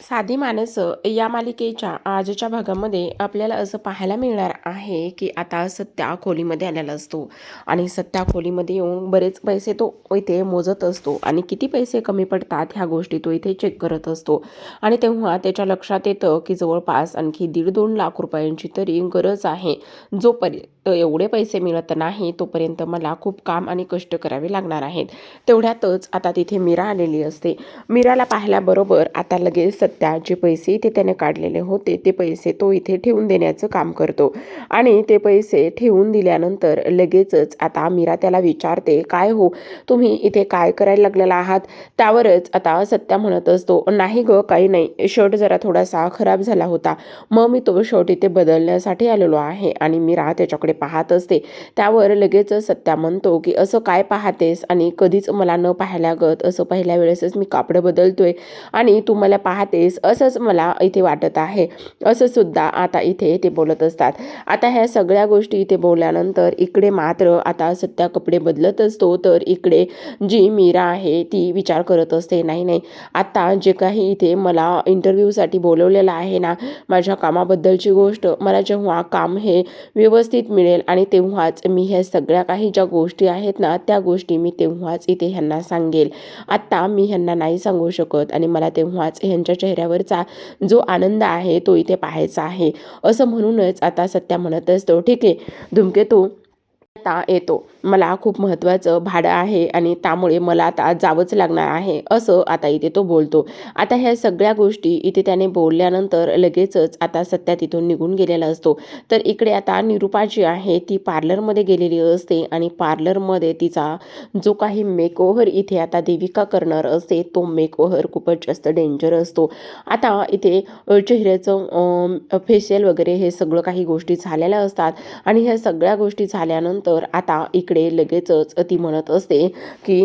साधी माणसं या मालिकेच्या आजच्या भागामध्ये आपल्याला असं पाहायला मिळणार आहे की आता सत्या खोलीमध्ये आलेला असतो. आणि सत्या खोलीमध्ये येऊन बरेच पैसे तो इथे मोजत असतो. आणि किती पैसे कमी पडतात ह्या गोष्टी तो इथे चेक करत असतो. आणि तेव्हा त्याच्या लक्षात येतं की जवळपास आणखी दीड दोन लाख रुपयांची तरी गरज आहे. जोपर्यंत एवढे पैसे मिळत नाही तोपर्यंत मला खूप काम आणि कष्ट करावे लागणार आहेत. तेवढ्यातच आता तिथे मीरा आलेली असते. मीराला पाहिल्याबरोबर आता लगेच सत्या जे पैसे इथे त्याने काढलेले होते ते पैसे तो इथे ठेवून देण्याचं काम करतो. आणि ते पैसे ठेवून दिल्यानंतर लगेचच आता मीरा त्याला विचारते काय हो तुम्ही इथे काय करायला लागलेला आहात? त्यावरच आता सत्या म्हणत असतो नाही ग काही नाही. शर्ट जरा थोडासा खराब झाला होता. मग मी तो शर्ट इथे बदलण्यासाठी आलेलो आहे. आणि मीरा त्याच्याकडे पाहत असते. त्यावर लगेच सत्या म्हणतो की असं काय पाहतेस? आणि कधीच मला न पाहायला गत. असं पहिल्या वेळेसच मी कापडं बदलतोय. आणि तू मला पाहतेस. असंच मला इथे वाटत आहे. असं सुद्धा आता इथे ते बोलत असतात. आता ह्या सगळ्या गोष्टी इथे बोलल्यानंतर इकडे मात्र आता सत्या कपडे बदलत असतो. तर इकडे जी मीरा आहे ती विचार करत असते नाही नाही. आता जे काही इथे मला इंटरव्ह्यूसाठी बोलवलेलं आहे ना माझ्या कामाबद्दलची गोष्ट मला जेव्हा काम हे व्यवस्थित मिळेल. आणि तेव्हाच मी ह्या सगळ्या काही ज्या गोष्टी आहेत ना त्या गोष्टी मी तेव्हाच इथे ह्यांना सांगेल. आत्ता मी ह्यांना नाही सांगू शकत आणि मला तेव्हाच ह्यांच्या चेहऱ्यावरचा जो आनंद आहे तो इथे पाहायचा आहे. असं म्हणूनच आता सत्या म्हणत असतो. ठीक आहे. धुमकेतू आता येतो. मला खूप महत्त्वाचं भाडं आहे आणि त्यामुळे मला आता जावंच लागणार आहे असं आता इथे तो बोलतो. आता ह्या सगळ्या गोष्टी इथे त्याने बोलल्यानंतर लगेचच आता सत्या तिथून निघून गेलेला असतो. तर इकडे आता निरुपा जी आहे ती पार्लरमध्ये गेलेली असते आणि पार्लरमध्ये तिचा जो काही मेकओव्हर इथे आता देविका करणार असते तो मेकओव्हर खूपच जास्त डेंजर असतो. आता इथे चेहऱ्याचं फेशियल वगैरे हे सगळं काही गोष्टी झालेल्या असतात आणि ह्या सगळ्या गोष्टी झाल्यानंतर आता इकडे लगेचच ती म्हणत असते की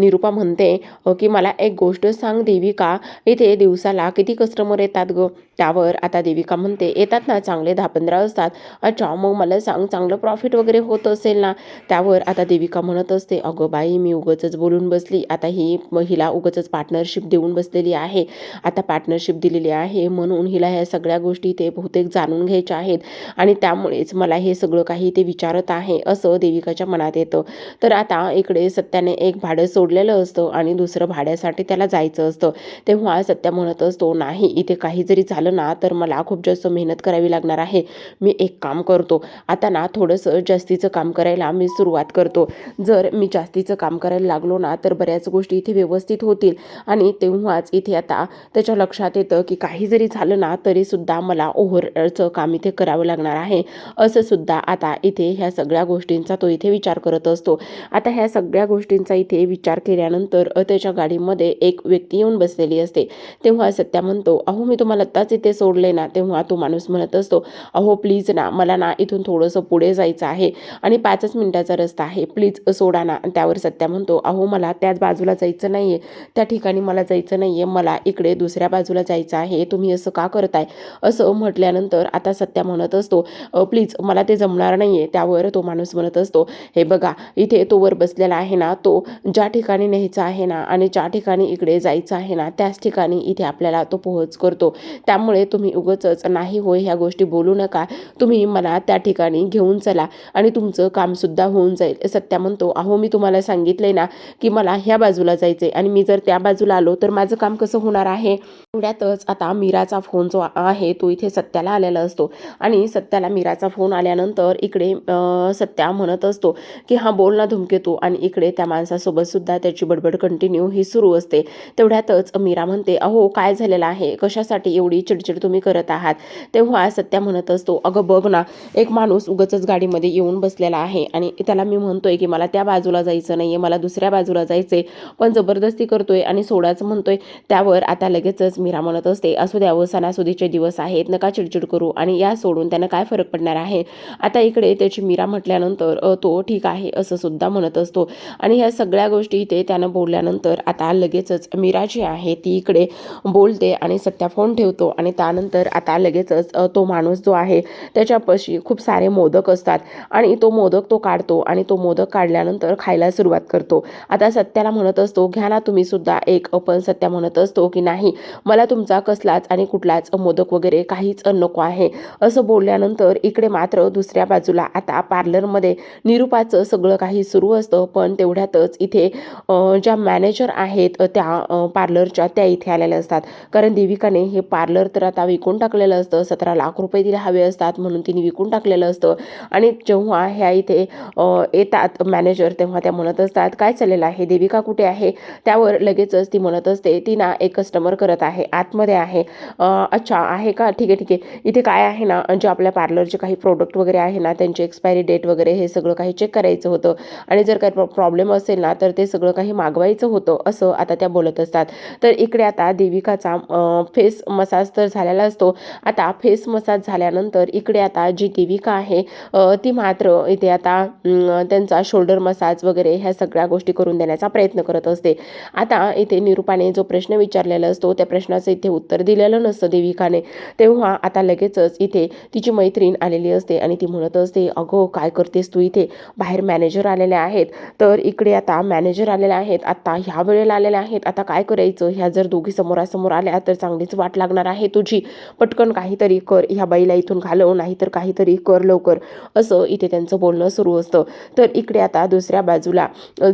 निरुपा म्हणते की मला एक गोष्ट सांग देविका इथे दिवसाला किती कस्टमर येतात ग? त्यावर आता देविका म्हणते येतात ना चांगले दहा पंधरा असतात. अच्छा मग मला सांग चांगलं प्रॉफिट वगैरे होत असेल ना? त्यावर आता देविका म्हणत असते अगं बाई मी उगचच बोलून बसली. आता ही हिला उगचच पार्टनरशिप देऊन बसलेली आहे. आता पार्टनरशिप दिलेली आहे म्हणून हिला ह्या सगळ्या गोष्टी ते बहुतेक जाणून घ्यायच्या आहेत. आणि त्यामुळेच मला हे सगळं काही ते विचारत आहे असं देविका देविकाच्या मनात येतं. तर आता इकडे सत्याने एक भाडं सोडलेलं असतं आणि दुसरं भाड्यासाठी त्याला जायचं असतं. तेव्हा सत्या म्हणत असतो नाही इथे काही जरी झालं ना तर मला खूप जास्त मेहनत करावी लागणार आहे. मी एक काम करतो. आता ना थोडंसं जास्तीचं काम करायला मी सुरुवात करतो. जर मी जास्तीचं काम करायला लागलो ना तर बऱ्याच गोष्टी इथे व्यवस्थित होतील. आणि तेव्हाच इथे आता त्याच्या लक्षात येतं की काही जरी झालं ना तरी सुद्धा मला ओव्हरचं काम इथे करावं लागणार आहे. असं सुद्धा आता इथे ह्या सगळ्या गोष्टींचा तो इथे विचार करत असतो. आता ह्या सगळ्या गोष्टींचा इथे विचार केल्यानंतर त्याच्या गाडीमध्ये एक व्यक्ती येऊन बसलेली असते. तेव्हा सत्या म्हणतो अहो मी तुम्हाला आत्ताच इथे सोडले ना. तेव्हा तो माणूस म्हणत असतो अहो प्लीज ना मला ना इथून थोडंसं पुढे जायचं आहे आणि पाचच मिनिटाचा रस्ता आहे. प्लीज सोडा ना. त्यावर सत्या म्हणतो अहो मला त्याच बाजूला जायचं नाही आहे त्या ठिकाणी मला जायचं नाही आहे मला इकडे दुसऱ्या बाजूला जायचं आहे. तुम्ही असं का करताय? असं म्हटल्यानंतर आता सत्या म्हणत असतो प्लीज मला ते जमणार नाही आहे त्यावर तो माणूस म्हणत असतो हे बघा इथे तो वर बसलेला आहे ना तो ज्या ठिकाणी न्यायचा आहे ना आणि ज्या ठिकाणी इकडे जायचं आहे ना त्याच ठिकाणी इथे आपल्याला तो पोहोच करतो. त्यामुळे तुम्ही उगचच नाही होय ह्या गोष्टी बोलू नका. तुम्ही मला त्या ठिकाणी घेऊन चला आणि तुमचं कामसुद्धा होऊन जाईल. सत्या म्हणतो अहो मी तुम्हाला सांगितलंय ना की मला ह्या बाजूला जायचंय आणि मी जर त्या बाजूला आलो तर माझं काम कसं होणार आहे? एवढ्यातच आता मीराचा फोन जो आहे तो इथे सत्याला आलेला असतो. आणि सत्याला मीराचा फोन आल्यानंतर इकडे सत्या म्हणत असतो की हा बोल ना धुमकेतू. आणि इकडे त्या माणसासोबत सुद्धा त्याची बडबड कंटिन्यू ही सुरू असते. तेवढ्यातच मीरा म्हणते अहो काय झालेलं आहे? कशासाठी एवढी चिडचिड तुम्ही करत आहात? तेव्हा सत्या म्हणत असतो अगं बघ ना एक माणूस उगचच गाडीमध्ये येऊन बसलेला आहे आणि त्याला मी म्हणतोय की मला त्या बाजूला जायचं नाही आहे मला दुसऱ्या बाजूला जायचंय पण जबरदस्ती करतोय आणि सोडायचं म्हणतोय. त्यावर आता लगेचच मीरा म्हणत असते असू द्यावं सणासुदीचे दिवस आहेत नका चिडचिड करू आणि या सोडून त्यांना काय फरक पडणार आहे? आता इकडे त्याची मीरा म्हटल्यानंतर तो ठीक आहे असं सुद्धा म्हणत असतो. आणि ह्या सगळ्या गोष्टी इथे त्यानं बोलल्यानंतर आता लगेचच मीरा जी आहे ती इकडे बोलते आणि सत्या फोन ठेवतो आणि त्यानंतर आता लगेचच तो माणूस जो आहे त्याच्यापाशी खूप सारे मोदक असतात. आणि तो मोदक तो काढतो आणि तो मोदक काढल्यानंतर खायला सुरुवात करतो. आता सत्याला म्हणत असतो घ्या ना तुम्ही सुद्धा एक पण सत्या म्हणत असतो की नाही मला मला तुमचा कसलाच आणि कुठलाच मोदक वगैरे काहीच नको आहे. असं बोलल्यानंतर इकडे मात्र दुसऱ्या बाजूला आता पार्लरमध्ये निरूपाचं सगळं काही सुरू असतं. पण तेवढ्यातच इथे ज्या मॅनेजर आहेत त्या पार्लरच्या त्या इथे आलेल्या असतात. कारण देविकाने हे पार्लर तर आता विकून टाकलेलं असतं. सतरा लाख रुपये तिला हवे असतात म्हणून तिने विकून टाकलेलं असतं. आणि जेव्हा ह्या इथे येतात मॅनेजर तेव्हा त्या म्हणत असतात काय चाललेलं आहे? देविका कुठे आहे? त्यावर लगेचच ती म्हणत असते ती ना एक कस्टमर करत आहे. आतमध्ये आहे. अच्छा आहे का? ठीक आहे ठीक आहे. इथे काय आहे ना जे आपल्या पार्लरचे काही प्रोडक्ट वगैरे आहे ना त्यांची एक्सपायरी डेट वगैरे हे सगळं काही चेक करायचं होतं. आणि जर काही प्रॉब्लेम असेल ना तर ते सगळं काही मागवायचं होतं असं आता त्या बोलत असतात. तर इकडे आता देविकाचा फेस मसाज तर झालेला असतो. आता फेस मसाज झाल्यानंतर इकडे आता जी देविका आहे ती मात्र इथे आता त्यांचा शोल्डर मसाज वगैरे ह्या सगळ्या गोष्टी करून देण्याचा प्रयत्न करत असते. आता इथे निरूपाने जो प्रश्न विचारलेला असतो त्या प्रश्न प्रश्नाचं इथे उत्तर दिलेलं नसतं देविकाने. तेव्हा आता लगेचच इथे तिची मैत्रीण आलेली असते आणि ती म्हणत असते अगो काय करतेस तू इथे? बाहेर मॅनेजर आलेले आहेत. तर इकडे आता मॅनेजर आलेले आहेत आता ह्या वेळेला आलेले आहेत आता काय करायचं? ह्या जर दोघी समोरासमोर आल्या तर चांगलीच वाट लागणार आहे तुझी. पटकन काहीतरी कर ह्या बाईला इथून घालव नाहीतर काहीतरी कर लवकर. असं इथे त्यांचं बोलणं सुरू असतं. तर इकडे आता दुसऱ्या बाजूला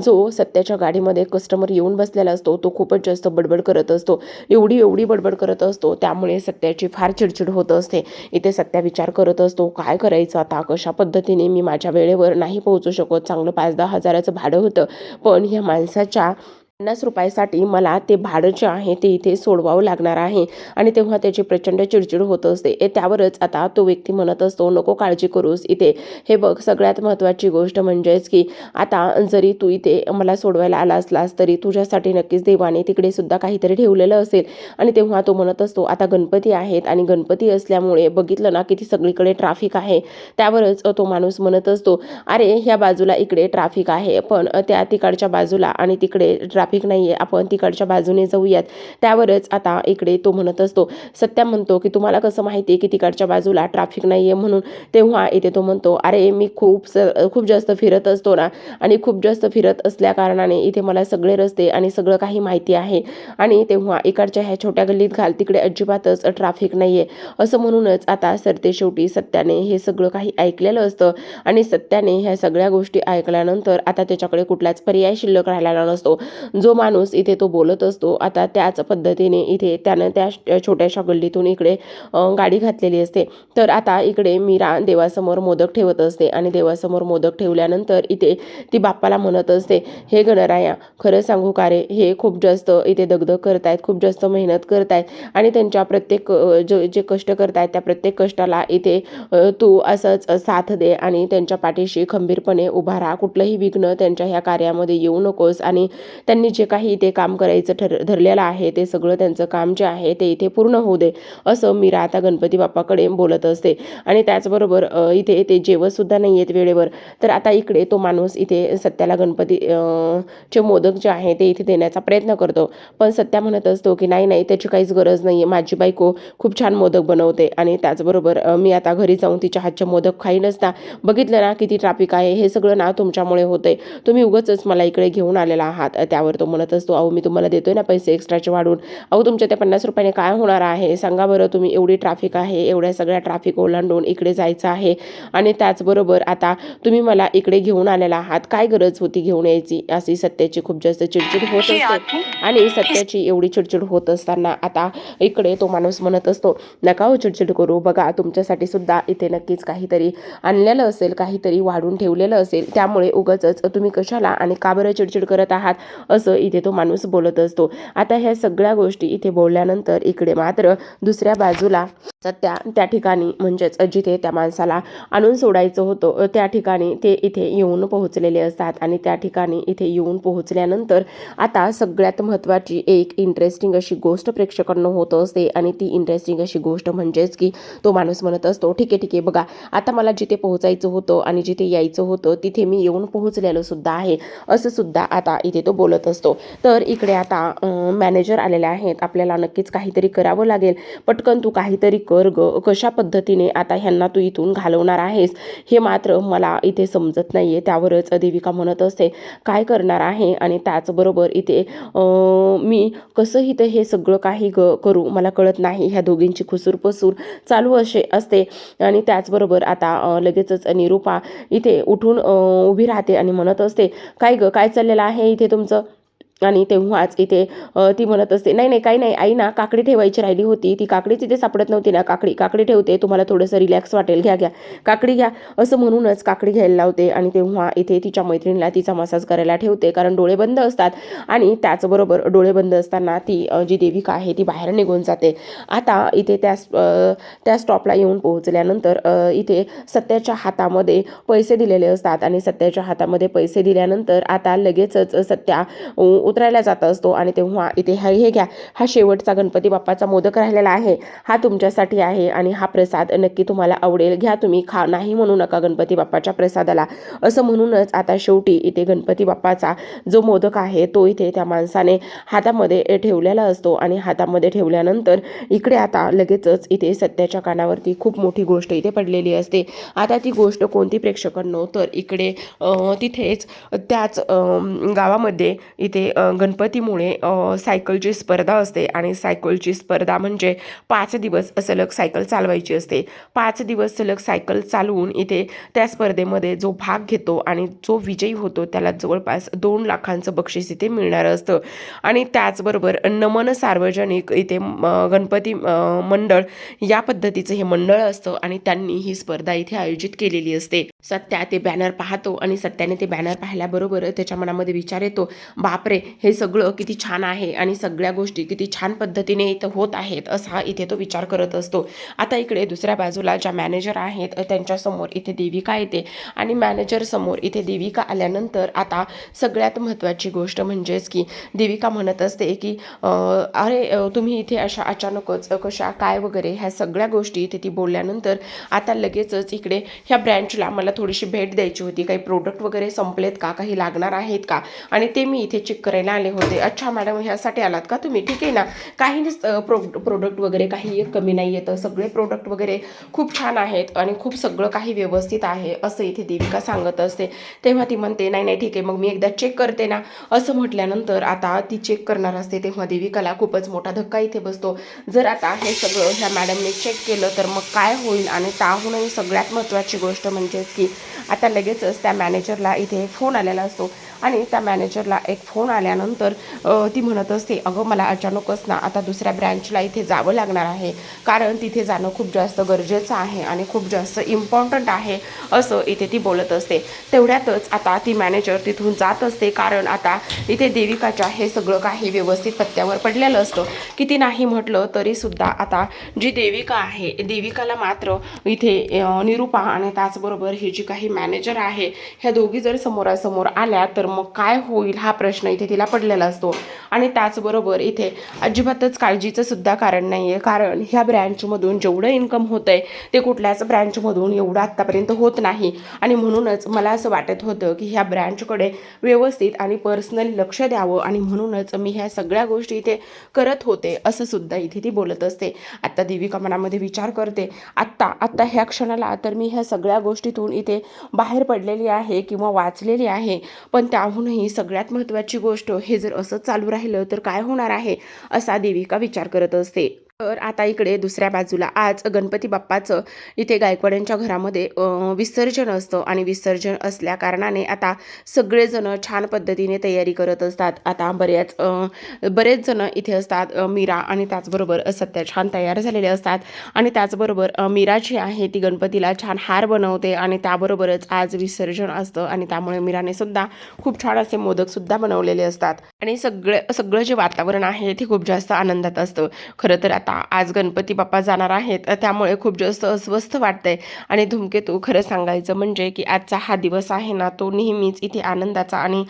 जो सत्याच्या गाडीमध्ये कस्टमर येऊन बसलेला असतो तो खूपच जास्त बडबड करत असतो. एवढी एवढी बडबड करत असतो त्यामुळे सत्याची फार चिडचिड होत असते. इथे सत्या विचार करत असतो काय करायचं आता? कशा पद्धतीने मी माझ्या वेळेवर नाही पोहोचू शकत? चांगलं पाच दहा हजाराचं भाडं होतं. पण ह्या माणसाच्या पन्नास रुपयासाठी मला ते भाडं जे आहे ते इथे सोडवावं लागणार आहे. आणि तेव्हा त्याची प्रचंड चिडचिड होत असते. त्यावरच आता तो व्यक्ती म्हणत असतो नको काळजी करूस इथे. हे बघ सगळ्यात महत्त्वाची गोष्ट म्हणजेच की आता जरी तू इथे मला सोडवायला आला असलास तरी तुझ्यासाठी नक्कीच देवाने तिकडे सुद्धा काहीतरी ठेवलेलं असेल. आणि तेव्हा तो म्हणत असतो आता गणपती आहेत आणि गणपती असल्यामुळे बघितलं ना किती सगळीकडे ट्राफिक आहे. त्यावरच तो माणूस म्हणत असतो अरे ह्या बाजूला इकडे ट्राफिक आहे पण त्या तिकडच्या बाजूला आणि तिकडे ट्राफिक नाही आहे आपण तिकडच्या बाजूने जाऊयात. त्यावरच आता इकडे तो म्हणत असतो सत्या म्हणतो की तुम्हाला कसं माहिती आहे की तिकडच्या बाजूला ट्राफिक नाही आहे म्हणून? तेव्हा इथे तो म्हणतो अरे मी खूप स खूप जास्त फिरत असतो ना आणि खूप जास्त फिरत असल्या कारणाने इथे मला सगळे रस्ते आणि सगळं काही माहिती आहे. आणि तेव्हा इकडच्या ह्या छोट्या गल्लीत घाल तिकडे अजिबातच ट्राफिक नाही आहे असं म्हणूनच आता सरते शेवटी सत्याने हे सगळं काही ऐकलेलं असतं आणि सत्याने ह्या सगळ्या गोष्टी ऐकल्यानंतर आता त्याच्याकडे कुठलाच पर्याय शिल्लक राहिलेला नसतो. जो माणूस इथे तो बोलत असतो आता त्याच पद्धतीने इथे त्यानं त्या छोट्याशा गल्लीतून इकडे गाडी घातलेली असते. तर आता इकडे मीरा देवासमोर मोदक ठेवत असते आणि देवासमोर मोदक ठेवल्यानंतर इथे ती बाप्पाला म्हणत असते हे गणराया खरं सांगू का रे? हे खूप जास्त इथे दगदग करतायत खूप जास्त मेहनत करतायत आणि त्यांच्या प्रत्येक जे जो जे कष्ट करतायत त्या प्रत्येक कष्टाला इथे तू असंच साथ दे आणि त्यांच्या पाठीशी खंबीरपणे उभा राहा. कुठलंही विघ्न त्यांच्या ह्या कार्यामध्ये येऊ नकोस आणि त्यांनी जे काही इथे काम करायचं ठर धरलेलं आहे ते सगळं त्यांचं काम जे आहे ते इथे पूर्ण होऊ दे असं मीरा आता गणपती बाप्पाकडे बोलत असते. आणि त्याचबरोबर इथे ते जेवतसुद्धा नाही आहेत वेळेवर. तर आता इकडे तो माणूस इथे सत्याला गणपती चे मोदक जे आहे ते इथे देण्याचा प्रयत्न करतो. पण सत्या म्हणत असतो की नाही नाही त्याची काहीच गरज नाही आहे माझी बायको खूप छान मोदक बनवते. आणि त्याचबरोबर मी आता घरी जाऊन तिच्या हातचे मोदक खाईनच ना. बघितलं ना किती ट्रॅफिक आहे हे सगळं ना तुमच्यामुळे होतंय. तुम्ही उगाचच मला इकडे घेऊन आलेला आहात त्यावर त्यावर तो म्हणत असतो अहो मी तुम्हाला देतोय ना पैसे एक्स्ट्राचे वाढून. अहो तुमच्या त्या पन्नास रुपयाने काय होणार आहे? सांगा बरं तुम्ही एवढी ट्रॅफिक आहे एवढ्या सगळ्या ट्रॅफिक ओलांडून इकडे जायचं आहे. आणि त्याचबरोबर आता तुम्ही मला इकडे घेऊन आलेला आहात. काय गरज होती घेऊन यायची? अशी सत्याची खूप जास्त चिडचिड होत असते. आणि सत्याची एवढी चिडचिड होत असताना आता इकडे तो माणूस म्हणत असतो नका हो चिडचिड करू. बघा तुमच्यासाठी सुद्धा इथे नक्कीच काहीतरी आणलेलं असेल काहीतरी वाढून ठेवलेलं असेल. त्यामुळे उगाचच तुम्ही कशाला आणि का बरं चिडचिड करत आहात? असं इथे तो माणूस बोलत असतो. आता ह्या सगळ्या गोष्टी इथे बोलल्यानंतर इकडे मात्र दुसऱ्या बाजूला सत्या त्या ठिकाणी म्हणजेच जिथे त्या माणसाला आणून सोडायचं होतं त्या ठिकाणी ते इथे येऊन पोहोचलेले असतात. आणि त्या ठिकाणी इथे येऊन पोहोचल्यानंतर आता सगळ्यात महत्त्वाची एक इंटरेस्टिंग अशी गोष्ट प्रेक्षकांना होत असते. आणि ती इंटरेस्टिंग अशी गोष्ट म्हणजेच की तो माणूस म्हणत असतो ठीक आहे ठीक आहे बघा आता मला जिथे पोहोचायचं होतं आणि जिथे यायचं होतं तिथे मी येऊन पोहोचलेलो सुद्धा आहे. असं सुद्धा आता इथे तो बोलत असतो. तर इकडे आता मॅनेजर आलेले आहेत. आपल्याला नक्कीच काहीतरी करावं लागेल. पटकन तू काहीतरी कर ग कशा पद्धतीने आता ह्यांना तू इथून घालवणार आहेस हे मात्र मला इथे समजत नाही आहे त्यावरच देविका म्हणत असते काय करणार आहे? आणि त्याचबरोबर इथे मी कसं इथे हे सगळं काही ग करू? मला कळत नाही. ह्या दोघींची खुसूरपसूर चालू असे असते. आणि त्याचबरोबर आता लगेचच निरूपा इथे उठून उभी राहते आणि म्हणत असते काय ग काय चाललेलं आहे इथे तुमचं? आणि तेव्हाच इथे ती म्हणत असते नाही नाही काही नाही आई ना काकडी ठेवायची राहिली होती. ती काकडीच इथे सापडत नव्हती ना. काकडी काकडी ठेवते तुम्हाला थोडंसं रिलॅक्स वाटेल. घ्या घ्या. काकडी घ्या. असं म्हणूनच काकडी घ्यायला लावते आणि तेव्हा इथे तिच्या मैत्रिणीला तिचा मसाज करायला ठेवते कारण डोळे बंद असतात. आणि त्याचबरोबर डोळे बंद असताना ती जी देविका आहे ती बाहेर निघून जाते. आता इथे त्या त्या स्टॉपला येऊन पोहोचल्यानंतर इथे सत्याच्या हातामध्ये पैसे दिलेले असतात. आणि सत्याच्या हातामध्ये पैसे दिल्यानंतर आता लगेचच सत्या उतरायला जात असतो आणि तेव्हा इथे हा हे घ्या. हा शेवटचा गणपती बाप्पाचा मोदक राहिलेला आहे. हा तुमच्यासाठी आहे आणि हा प्रसाद नक्की तुम्हाला आवडेल. घ्या तुम्ही खा. नाही म्हणू नका गणपती बाप्पाच्या प्रसादाला. असं म्हणूनच आता शेवटी इथे गणपती बाप्पाचा जो मोदक आहे तो इथे त्या माणसाने हातामध्ये ठेवलेला असतो आणि हातामध्ये ठेवल्यानंतर इकडे आता लगेचच इथे सत्याच्या कानावरती खूप मोठी गोष्ट इथे पडलेली असते. आता ती गोष्ट कोणती प्रेक्षकांनो? तर इकडे तिथेच त्याच गावामध्ये इथे गणपतीमुळे सायकलची स्पर्धा असते आणि सायकलची स्पर्धा म्हणजे पाच दिवस सलग सायकल चालवायची असते. पाच दिवस सलग सायकल चालवून इथे त्या स्पर्धेमध्ये जो भाग घेतो आणि जो विजयी होतो त्याला जवळपास दोन लाखांचं बक्षीस इथे मिळणार असतं. आणि त्याचबरोबर नमन सार्वजनिक इथे म, गणपती मंडळ या पद्धतीचं हे मंडळ असतं आणि त्यांनी ही स्पर्धा इथे आयोजित केलेली असते. सत्या ते बॅनर पाहतो आणि सत्याने ते बॅनर पाहिल्याबरोबर त्याच्या मनामध्ये विचार येतो बापरे! हे सगळं किती छान आहे आणि सगळ्या गोष्टी किती छान पद्धतीने इथं होत आहेत असा इथे तो विचार करत असतो. आता इकडे दुसऱ्या बाजूला ज्या मॅनेजर आहेत त्यांच्यासमोर इथे देविका येते. आणि मॅनेजर समोर इथे देविका आल्यानंतर आता सगळ्यात महत्त्वाची गोष्ट म्हणजेच की देविका म्हणत असते की अरे तुम्ही इथे अशा अचानकच कशा काय वगैरे ह्या सगळ्या गोष्टी इथे ती बोलल्यानंतर आता लगेचच इकडे ह्या ब्रँचला मला थोडीशी भेट द्यायची होती. काही प्रोडक्ट वगैरे संपलेत का? काही लागणार आहेत का? आणि ते मी इथे चेक करायला आले होते. अच्छा मॅडम ह्यासाठी आलात का तुम्ही? ठीक आहे ना? काही प्रो प्रोडक्ट वगैरे काही कमी नाही येतं. सगळे प्रोडक्ट वगैरे खूप छान आहेत आणि खूप सगळं काही व्यवस्थित आहे असं इथे देविका सांगत असते. तेव्हा ती म्हणते नाही नाही ठीक आहे मग मी एकदा चेक करते ना. असं म्हटल्यानंतर आता ती चेक करणार असते. तेव्हा देविकाला खूपच मोठा धक्का इथे बसतो. जर आता हे सगळं ह्या मॅडमने चेक केलं तर मग काय होईल? आणि त्याहूनही सगळ्यात महत्त्वाची गोष्ट म्हणजेच की आता लगेचच त्या मॅनेजरला इथे फोन आलेला असतो. आणि त्या मॅनेजरला एक फोन आल्यानंतर ती म्हणत असते अगं मला अचानकच ना आता दुसऱ्या ब्रँचला इथे जावं लागणार आहे. कारण तिथे जाणं खूप जास्त गरजेचं आहे आणि खूप जास्त इम्पॉर्टंट आहे असं इथे ती बोलत असते. तेवढ्यातच आता ती मॅनेजर तिथून जात असते कारण आता इथे देविकाच्या हे सगळं काही व्यवस्थित पत्त्यावर पडलेलं असतं. किती नाही म्हटलं तरीसुद्धा आता जी देविका आहे देविकाला मात्र इथे निरुपा निरूपा आणि त्याचबरोबर ही जी काही मॅनेजर आहे ह्या दोघी जर समोरासमोर आल्या तर मग काय होईल हा प्रश्न इथे तिला पडलेला असतो. आणि त्याचबरोबर इथे अजिबातच काळजीचं सुद्धा कारण नाही आहे कारण ह्या ब्रँचमधून जेवढं इन्कम होतं आहे ते कुठल्याच ब्रँचमधून एवढं आत्तापर्यंत होत नाही. आणि म्हणूनच मला असं वाटत होतं की ह्या ब्रँचकडे व्यवस्थित आणि पर्सनली लक्ष द्यावं आणि म्हणूनच मी ह्या सगळ्या गोष्टी इथे करत होते असं सुद्धा इथे ती बोलत असते. आत्ता देविका मनामध्ये विचार करते आत्ता आत्ता ह्या क्षणाला तर मी ह्या सगळ्या गोष्टीतून इथे बाहेर पडलेली आहे किंवा वाचलेली आहे पण त्या राहूनही सगळ्यात महत्त्वाची गोष्ट हे जर असं चालू राहिलं तर काय होणार आहे? असा देविका विचार करत असते. तर आता इकडे दुसऱ्या बाजूला आज गणपती बाप्पाचं इथे गायकवाड्यांच्या घरामध्ये विसर्जन असतं आणि विसर्जन असल्या कारणाने आता सगळेजण छान पद्धतीने तयारी करत असतात. आता बऱ्याच बरेच जण इथे असतात मीरा आणि त्याचबरोबर सत्या छान तयार झालेले असतात. आणि त्याचबरोबर मीरा जी आहे ती गणपतीला छान हार बनवते आणि त्याबरोबरच आज विसर्जन असतं आणि त्यामुळे मीराने सुद्धा खूप छान असे मोदकसुद्धा बनवलेले असतात. आणि सगळं सगळं जे वातावरण आहे ते खूप जास्त आनंदात असतं. खरं तर आता आज गणपती बाप्पा जाणार आहेत. त्यामुळे खूप जास्त अस्वस्थ वाटतंय. आणि धूमकेतू खरं सांगायचं म्हणजे की आजचा हा दिवस आहे ना तो नेहमीच इथे आनंदाचा आणि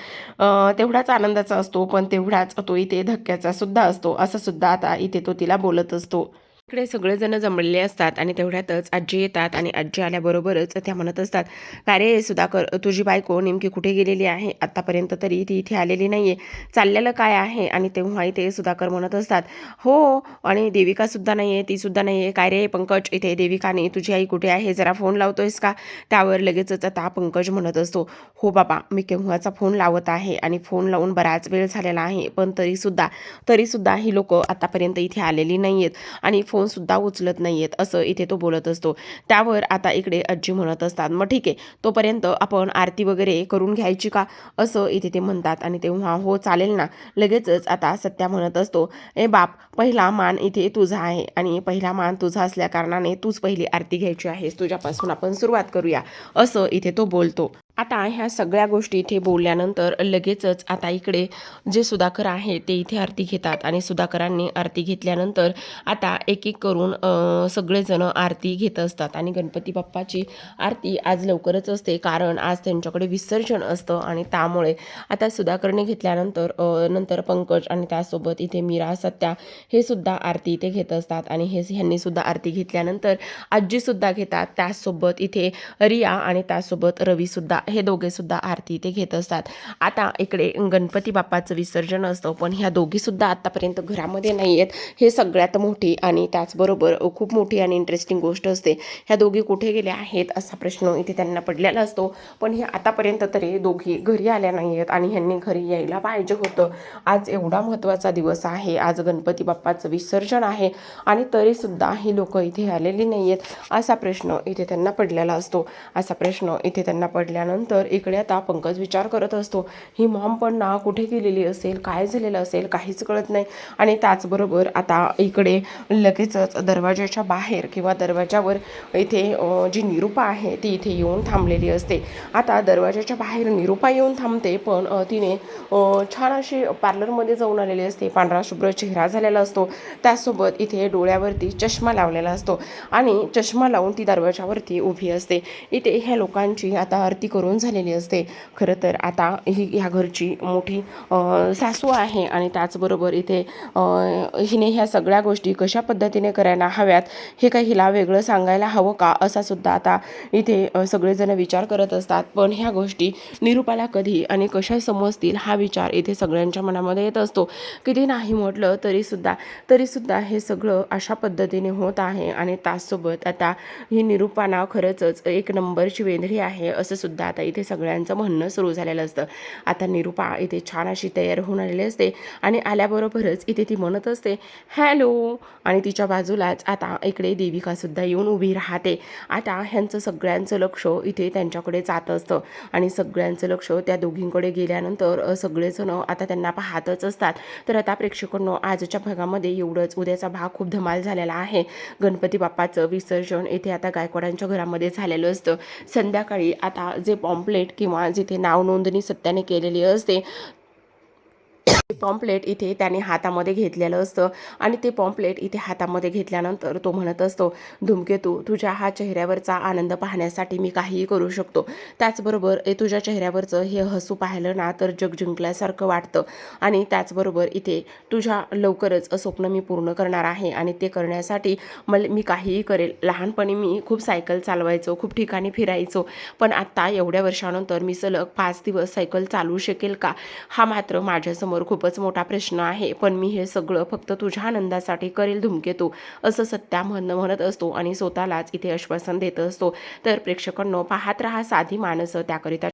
तेवढाच आनंदाचा असतो. पण तेवढाच तो इथे धक्क्याचा सुद्धा असतो. असं सुद्धा आता इथे तो तिला बोलत असतो. इकडे सगळेजण जमलेले असतात आणि तेवढ्यातच आजी येतात आणि आजी आल्याबरोबरच त्या म्हणत असतात का रे सुधाकर तुझी बायको नेमकी कुठे गेलेली आहे? आत्तापर्यंत तरी ती इथे आलेली नाही आहे चाललेलं काय आहे? आणि तेव्हा इथे सुधाकर म्हणत असतात हो आणि देविकासुद्धा नाही आहे तीसुद्धा नाही आहे काय रे पंकज इथे देविकाने तुझी आई कुठे आहे? जरा फोन लावतोयस का? त्यावर लगेचच आता पंकज म्हणत असतो हो बाबा मी केव्हाचा फोन लावत आहे आणि फोन लावून बराच वेळ झालेला आहे पण तरीसुद्धा तरीसुद्धा ही लोक आतापर्यंत इथे आलेली नाही आहेत आणि फोनसुद्धा उचलत नाही आहेत असं इथे तो बोलत असतो. त्यावर आता इकडे आजी म्हणत असतात मग ठीक आहे तोपर्यंत आपण आरती वगैरे करून घ्यायची का? असं इथे ते म्हणतात आणि तेव्हा हो चालेल ना. लगेचच आता सत्या म्हणत असतो ए बाप पहिला मान इथे तुझा आहे आणि पहिला मान तुझा असल्या कारणाने तूच पहिली आरती घ्यायची आहेस तुझ्यापासून आपण सुरुवात करूया. असं इथे तो बोलतो. आता ह्या सगळ्या गोष्टी इथे बोलल्यानंतर लगेचच आता इकडे जे सुधाकर आहे ते इथे आरती घेतात. आणि सुधाकरांनी आरती घेतल्यानंतर आता एक एक करून सगळेजणं सगळेजण आरती घेत असतात. आणि गणपती बाप्पाची आरती आज लवकरच असते कारण आज त्यांच्याकडे विसर्जन असतं आणि त्यामुळे आता सुधाकरने घेतल्यानंतर नंतर पंकज आणि त्यासोबत इथे मीरा सत्या हे सुद्धा आरती इथे घेत असतात. आणि हे ह्यांनी सुद्धा आरती घेतल्यानंतर आजीसुद्धा घेतात. त्याचसोबत इथे रिया आणि त्यासोबत रवीसुद्धा हे दोघेसुद्धा आरती इथे घेत असतात. आता इकडे गणपती बाप्पाचं विसर्जन असतं पण ह्या दोघीसुद्धा आत्तापर्यंत घरामध्ये नाही आहेत हे सगळ्यात मोठी आणि त्याचबरोबर खूप मोठी आणि इंटरेस्टिंग गोष्ट असते. ह्या दोघी कुठे गेल्या आहेत असा प्रश्न इथे त्यांना पडलेला असतो. पण हे आतापर्यंत तरी दोघी घरी आल्या नाही आहेत आणि ह्यांनी घरी यायला पाहिजे होतं. आज एवढा महत्त्वाचा दिवस आहे. आज गणपती बाप्पाचं विसर्जन आहे आणि तरीसुद्धा ही लोक इथे आलेली नाही आहेत असा प्रश्न इथे त्यांना पडलेला असतो. असा प्रश्न इथे त्यांना पडल्यानंतर इकडे आता पंकज विचार करत असतो ही मॉम पण ना कुठे गेलेली असेल काय झालेलं असेल काहीच कळत नाही. आणि त्याचबरोबर आता इकडे लगेचच दरवाजाच्या बाहेर किंवा दरवाजावर इथे जी निरूपा आहे ती इथे येऊन थांबलेली असते. आता दरवाजाच्या बाहेर निरूपा येऊन थांबते पण तिने छान अशी पार्लरमध्ये जाऊन आलेली असते. पांढरा शुभ्र चेहरा झालेला असतो. त्यासोबत इथे डोळ्यावरती चष्मा लावलेला असतो आणि चष्मा लावून ती दरवाजावरती उभी असते. इथे ह्या लोकांची आता आरती करून झालेली असते. खरं तर आता ही ह्या घरची मोठी सासू आहे आणि त्याचबरोबर इथे हिने ह्या सगळ्या गोष्टी कशा पद्धतीने करायला हव्यात हे काही हिला वेगळं सांगायला हवं का? असा सुद्धा आता इथे सगळेजण विचार करत असतात. पण ह्या गोष्टी निरूपाला कधी आणि कशा समजतील हा विचार इथे सगळ्यांच्या मनामध्ये येत असतो. किती नाही म्हटलं तरीसुद्धा तरीसुद्धा हे सगळं अशा पद्धतीने होत आहे आणि त्याचसोबत आता ही निरूपाना खरंच एक नंबरची वेंधळी आहे असं सुद्धा आता इथे सगळ्यांचं म्हणणं सुरू झालेलं असतं. आता निरूपा इथे छान अशी तयार होऊन आलेली असते आणि आल्याबरोबरच इथे ती म्हणत असते हॅलो. आणि तिच्या बाजूलाच आता इकडे देविकासुद्धा येऊन उभी राहते. आता ह्यांचं सगळ्यांचं लक्ष इथे त्यांच्याकडे जात असतं आणि सगळ्यांचं लक्ष त्या दोघींकडे गेल्यानंतर सगळेजण आता त्यांना पाहतच असतात. तर आता प्रेक्षकांनो आजच्या भागामध्ये एवढंच. उद्याचा भाग खूप धमाल झालेला आहे. गणपती बाप्पाचं विसर्जन इथे आता गायकवाडांच्या घरामध्ये झालेलं असतं. संध्याकाळी आता जे पॉम्पलेट किंवा जिथे नाव नोंदणी सत्याने केलेली असते पॉम्पलेट इथे त्याने हातामध्ये घेतलेलं असतं आणि ते पॉम्पलेट इथे हातामध्ये घेतल्यानंतर तो म्हणत असतो धूमकेतू तुझ्या हा चेहऱ्यावरचा आनंद पाहण्यासाठी मी काहीही करू शकतो. त्याचबरोबर ए तुझ्या चेहऱ्यावरचं हे हसू पाहिलं ना तर जग जिंकल्यासारखं वाटतं. आणि त्याचबरोबर इथे तुझ्या लवकरच स्वप्न मी पूर्ण करणार आहे आणि ते करण्यासाठी मला मी काहीही करेल. लहानपणी मी खूप सायकल चालवायचो खूप ठिकाणी फिरायचो पण आत्ता एवढ्या वर्षानंतर मी सलग पाच दिवस सायकल चालवू शकेल का? हा मात्र माझ्यासमोर खूप खूपच मोठा प्रश्न आहे. पण मी हे सगळं फक्त तुझ्या आनंदासाठी करेल धुमकेतू असं सत्या म्हणणं म्हणत असतो आणि स्वतःलाच इथे आश्वासन देत असतो. तर प्रेक्षकांनो पाहत राहा साधी माणसं त्याकरिता